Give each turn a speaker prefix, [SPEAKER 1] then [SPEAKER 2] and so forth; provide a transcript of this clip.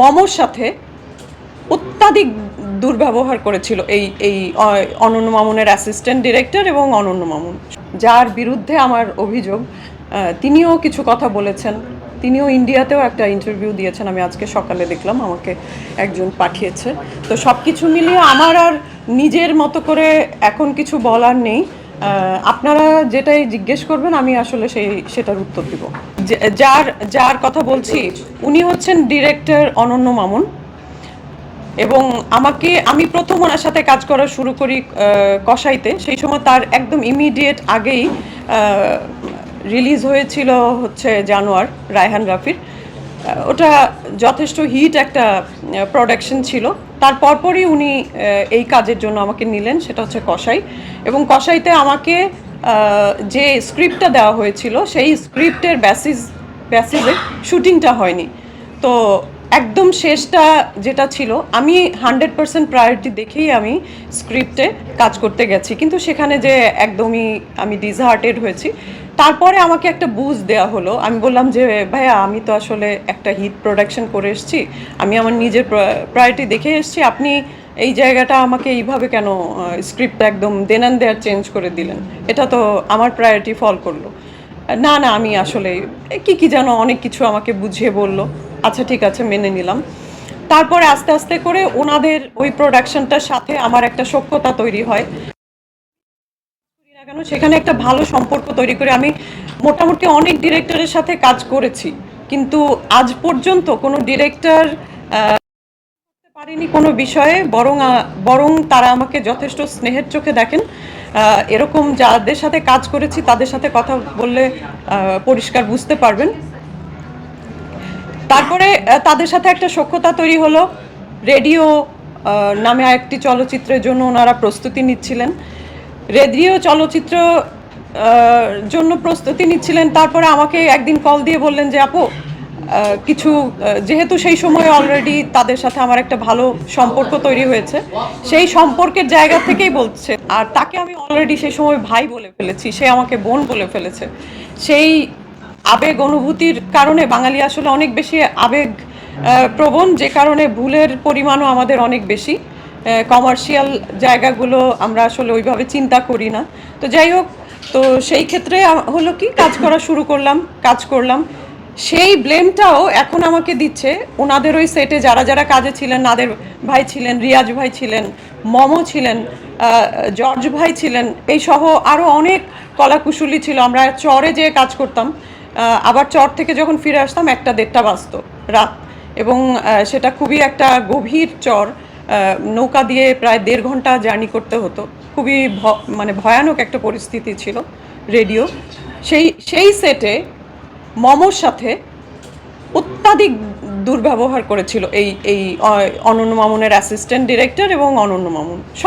[SPEAKER 1] মমর সাথে অত্যাধিক দুর্ব্যবহার করেছিল এই এই অনন্য মামুনের অ্যাসিস্ট্যান্ট ডিরেক্টর এবং অনন্য মামুন। যার বিরুদ্ধে আমার অভিযোগ তিনিও কিছু কথা বলেছেন। তিনিও ইন্ডিয়াতেও একটা ইন্টারভিউ দিয়েছেন। আমি আজকে সকালে দেখলাম, আমাকে একজন পাঠিয়েছে। তো সব কিছু মিলিয়ে আমার আর নিজের মতো করে এখন কিছু বলার নেই। আপনারা যেটাই জিজ্ঞেস করবেন আমি আসলে সেই সেটার উত্তর দিব। যার যার কথা বলছি উনি হচ্ছেন ডিরেক্টর অনন্য মামুন। এবং আমাকে আমি প্রথম ওনার সাথে কাজ করা শুরু করি আহ, কসাইতে। সেই সময় তার একদম ইমিডিয়েট আগেই রিলিজ হয়েছিল হচ্ছে জানোয়ার রায়হান রাফির। ওটা যথেষ্ট হিট একটা প্রোডাকশন ছিল। তার পরপরই উনি এই কাজের জন্য আমাকে নিলেন, সেটা হচ্ছে কসাই। এবং কসাইতে আমাকে যে স্ক্রিপ্টটা দেওয়া হয়েছিল, সেই স্ক্রিপ্টের ব্যাসিস বেসিসে শুটিংটা হয়নি। তো একদম শেষটা যেটা ছিল, আমি হান্ড্রেড পার্সেন্ট প্রায়োরিটি দেখেই আমি স্ক্রিপ্টে কাজ করতে গেছি। কিন্তু সেখানে যে একদমই আমি ডিসহার্টেড হয়েছি তারপরে আমাকে একটা বুঝ দেওয়া হলো। আমি বললাম যে, ভাইয়া, আমি তো আসলে একটা হিট প্রোডাকশন করে এসেছি। আমি আমার নিজের প্রায়োরিটি দেখে এসেছি। আপনি এই জায়গাটা আমাকে এইভাবে কেন স্ক্রিপ্ট একদম দেনান দেয়ার চেঞ্জ করে দিলেন? এটা তো আমার প্রায়োরিটি ফল করল। না না, আমি আসলে, কি কি যেন অনেক কিছু আমাকে বুঝিয়ে বলল। আচ্ছা ঠিক আছে, মেনে নিলাম। তারপরে আস্তে আস্তে করে ওনাদের ওই প্রোডাকশনটার সাথে আমার একটা সখ্যতা তৈরি হয়। কেন? সেখানে একটা ভালো সম্পর্ক তৈরি করে আমি মোটামুটি অনেক ডিরেক্টরের সাথে কাজ করেছি। কিন্তু আজ পর্যন্ত কোনো ডিরেক্টর পারিনি কোনো বিষয়ে, বরং বরং তারা আমাকে যথেষ্ট স্নেহের চোখে দেখেন। এরকম যাদের সাথে কাজ করেছি তাদের সাথে কথা বললে পরিষ্কার বুঝতে পারবেন। তারপরে তাদের সাথে একটা সখ্যতা তৈরি হলো। রেডিও নামে একটি চলচ্চিত্রের জন্য ওনারা প্রস্তুতি নিচ্ছিলেন। রেডিও চলচ্চিত্র জন্য প্রস্তুতি নিচ্ছিলেন। তারপরে আমাকে একদিন কল দিয়ে বললেন যে, আপু কিছু যেহেতু সেই সময় অলরেডি তাদের সাথে আমার একটা ভালো সম্পর্ক তৈরি হয়েছে, সেই সম্পর্কের জায়গা থেকেই বলছে। আর তাকে আমি অলরেডি সেই সময় ভাই বলে ফেলেছি, সে আমাকে বোন বলে ফেলেছে। সেই আবেগ অনুভূতির কারণে বাঙালি আসলে অনেক বেশি আবেগ প্রবণ, যে কারণে ভুলের পরিমাণও আমাদের অনেক বেশি। কমার্শিয়াল জায়গাগুলো আমরা আসলে ওইভাবে চিন্তা করি না। তো যাই হোক, তো সেই ক্ষেত্রে হলো কি, কাজ করা শুরু করলাম, কাজ করলাম। সেই ব্লেমটাও এখন আমাকে দিচ্ছে। ওনাদের ওই সেটে যারা যারা কাজে ছিলেন, নাদের ভাই ছিলেন, রিয়াজ ভাই ছিলেন, মমো ছিলেন জর্জ ভাই ছিলেন, এই সহ আরও অনেক কলাকুশলী ছিল। আমরা চরে যেয়ে কাজ করতাম। আবার চর থেকে যখন ফিরে আসতাম, একটা দেড়টা বাজতো রাত। এবং সেটা খুবই একটা গভীর চর। নৌকা দিয়ে প্রায় দেড় ঘণ্টা জার্নি করতে হতো। খুবই মানে ভয়ানক একটা পরিস্থিতি ছিল রেডিও। সেই সেই সেটে মমোর সাথে অত্যাধিক দুর্ব্যবহার করেছিল এই এই অনন্য মামুনের অ্যাসিস্ট্যান্ট ডিরেক্টর এবং অনন্য মামুন। সব